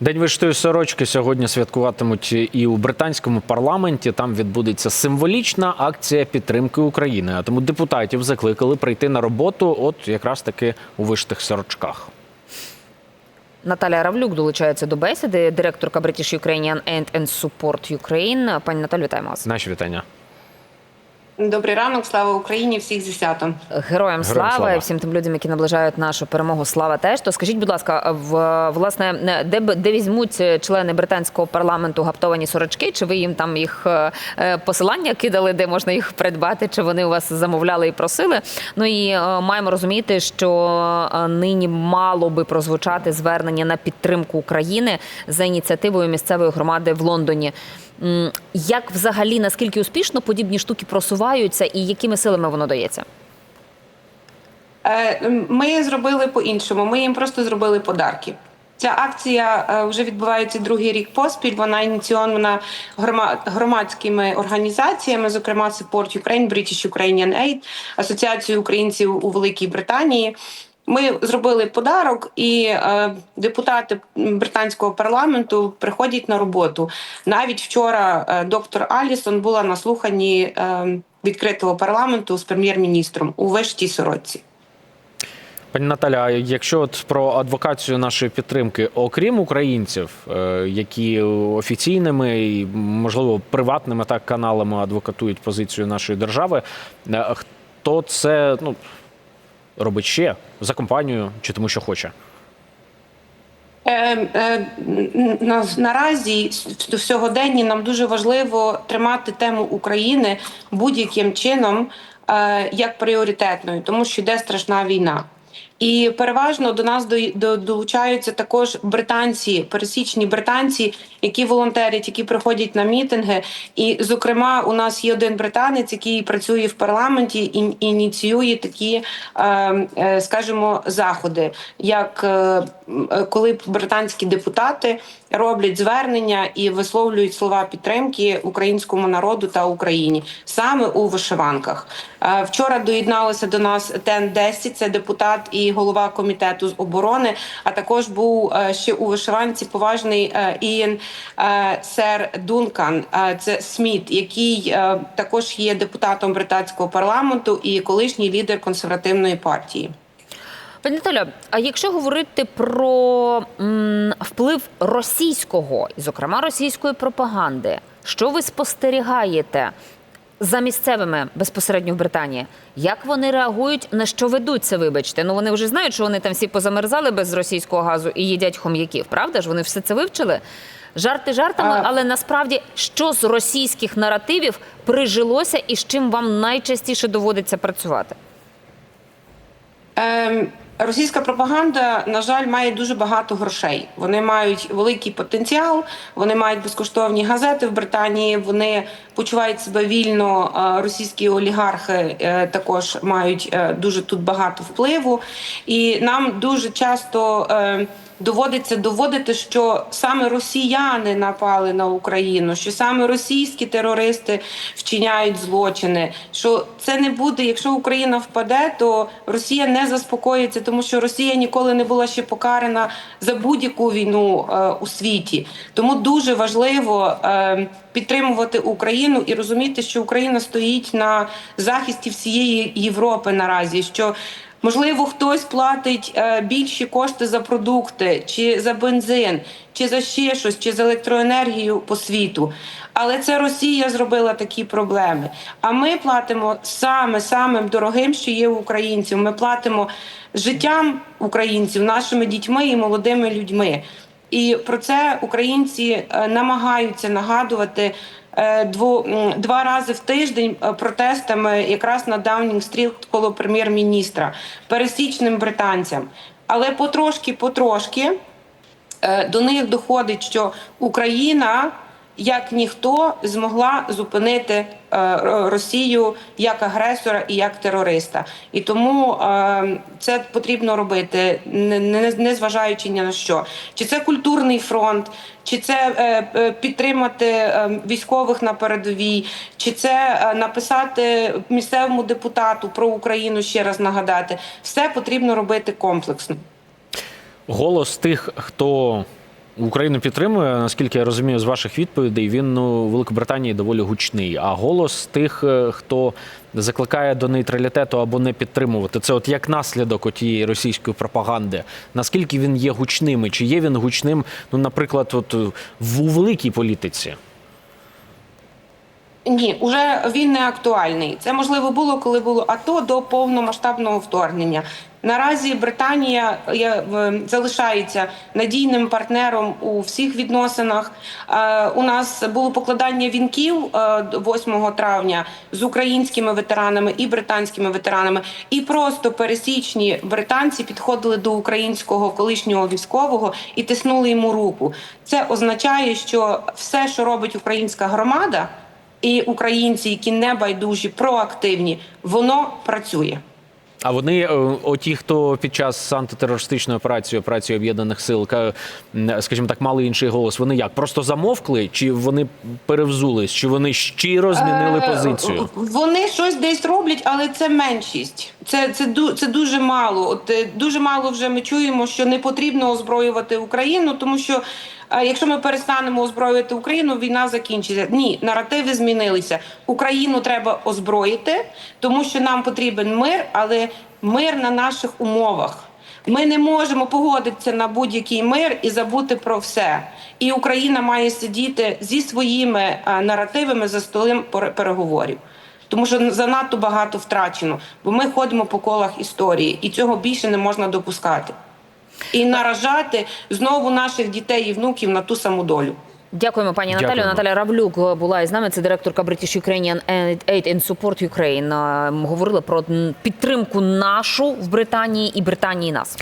День виштої сорочки сьогодні святкуватимуть і у британському парламенті. Там відбудеться символічна акція підтримки України. А тому депутатів закликали прийти на роботу, от якраз таки у виштих сорочках. Наталя Равлюк долучається до бесіди, директорка British Ukrainian Aid and Support Ukraine. Пані Наталю, вітаємо вас. Наші вітання. Добрий ранок, слава Україні! Всіх зі святом. Героям слава, слава. і всім тим людям, які наближають нашу перемогу. Слава теж. То скажіть, будь ласка, в власне де де візьмуть члени британського парламенту гаптовані сорочки? Чи ви їм там їх е, е, посилання кидали, де можна їх придбати? Чи вони у вас замовляли і просили? Ну і е, маємо розуміти, що е, нині мало би прозвучати звернення на підтримку України за ініціативою місцевої громади в Лондоні. Як взагалі наскільки успішно подібні штуки просуваються, і якими силами воно дається? Е, Ми зробили по-іншому. Ми їм просто зробили подарки. Ця акція е, вже відбувається другий рік поспіль. Вона ініційована грома- громадськими організаціями, зокрема Support Ukraine, British Ukrainian Aid, Асоціацією українців у Великій Британії. Ми зробили подарок, і е, депутати британського парламенту приходять на роботу. Навіть вчора е, доктор Алісон була на слуханні е, відкритого парламенту з прем'єр-міністром у вишитій сорочці. Пані Наталя, якщо от про адвокацію нашої підтримки, окрім українців, е, які офіційними і можливо приватними так каналами адвокатують позицію нашої держави, е, хто це ну робить ще за компанію чи тому, що хоче? Е, е, на, наразі в в сьогоденні нам дуже важливо тримати тему України будь-яким чином е, як пріоритетною, тому що йде страшна війна. І переважно до нас до, до, долучаються також британці, пересічні британці, які волонтерять, які приходять на мітинги. І, зокрема, у нас є один британець, який працює в парламенті і ініціює такі, е, е, скажімо, заходи, як е, коли британські депутати роблять звернення і висловлюють слова підтримки українському народу та Україні саме у вишиванках. Е, Вчора доєдналися до нас Тен 10 це депутат і голова комітету з оборони. А також був е, ще у вишиванці поважний е, Ієн е, Сер Дункан. Це Сміт, який також є депутатом британського парламенту і колишній лідер консервативної партії. Пані Наталя, а якщо говорити про м, вплив російського, зокрема російської пропаганди, що ви спостерігаєте за місцевими безпосередньо в Британії? Як вони реагують, на що ведуться? Вибачте, ну вони вже знають, що вони там всі позамерзали без російського газу і їдять хом'яків. Правда ж? Вони все це вивчили? Жарти жартами, А- але насправді що з російських наративів прижилося і з чим вам найчастіше доводиться працювати? Ем, Російська пропаганда, на жаль, має дуже багато грошей. Вони мають великий потенціал, вони мають безкоштовні газети в Британії. Вони почувають себе вільно. е, Російські олігархи е, також мають е, дуже тут багато впливу, і нам дуже часто. Доводиться доводити, що саме росіяни напали на Україну, що саме російські терористи вчиняють злочини. Що це не буде, якщо Україна впаде, то Росія не заспокоїться, тому що Росія ніколи не була ще покарана за будь-яку війну е, у світі. Тому дуже важливо е, підтримувати Україну і розуміти, що Україна стоїть на захисті всієї Європи наразі. що Можливо, хтось платить е, більші кошти за продукти, чи за бензин, чи за ще щось, чи за електроенергію по світу. Але це Росія зробила такі проблеми. А ми платимо саме самим дорогим, що є у українців. Ми платимо життям українців, нашими дітьми і молодими людьми. І про це українці е, намагаються нагадувати два рази в тиждень е, протестами якраз на Даунінг-стріт коло прем'єр-міністра, пересічним британцям. Але потрошки, потрошки е, до них доходить, що Україна. Як ніхто змогла зупинити е, Росію як агресора і як терориста, і тому е, це потрібно робити, не, зважаючи ні на що. Чи це культурний фронт, чи це е, підтримати військових на передовій, чи це написати місцевому депутату про Україну ще раз нагадати, все потрібно робити комплексно. Голос тих, хто Україну підтримує, наскільки я розумію з ваших відповідей, він ну, в Великобританії доволі гучний. А голос тих, е, хто закликає до нейтралітету або не підтримувати, це от як наслідок отієї російської пропаганди. Наскільки він є гучним? Чи є він гучним, ну, наприклад, от е, у великій політиці? Ні, уже він не актуальний. Це можливо було, коли було АТО до повномасштабного вторгнення. Наразі Британія залишається надійним партнером у всіх відносинах. Е, У нас було покладання вінків е, 8 травня з українськими ветеранами і британськими ветеранами, і просто пересічні британці підходили до українського колишнього військового і тиснули йому руку. Це означає, що все, що робить українська громада і українці, які не байдужі, проактивні, воно працює. А вони, е, оті, хто під час антитерористичної операції, операції об'єднаних сил, скажімо так, мали інший голос. Вони як просто замовкли, чи вони перевзулись, чи вони щиро змінили Е, позицію? Вони щось десь роблять, але це меншість. Це, це, це дуже мало. От е, дуже мало вже ми чуємо, що не потрібно озброювати Україну, тому що. Якщо ми перестанемо озброювати Україну, війна закінчиться. Ні, наративи змінилися. Україну треба озброїти, тому що нам потрібен мир, але мир на наших умовах. Ми не можемо погодитися на будь-який мир і забути про все. І Україна має сидіти зі своїми наративами за столом пере- переговорів. Тому що занадто багато втрачено, бо ми ходимо по колах історії, і цього більше не можна допускати. І наражати знову наших дітей і внуків на ту саму долю. Дякуємо, пані Наталю. Дякуємо. Наталя Равлюк була із нами. Це директорка British Ukrainian Aid and Support Ukraine. Е, Говорили про підтримку нашу в Британії і Британії нас.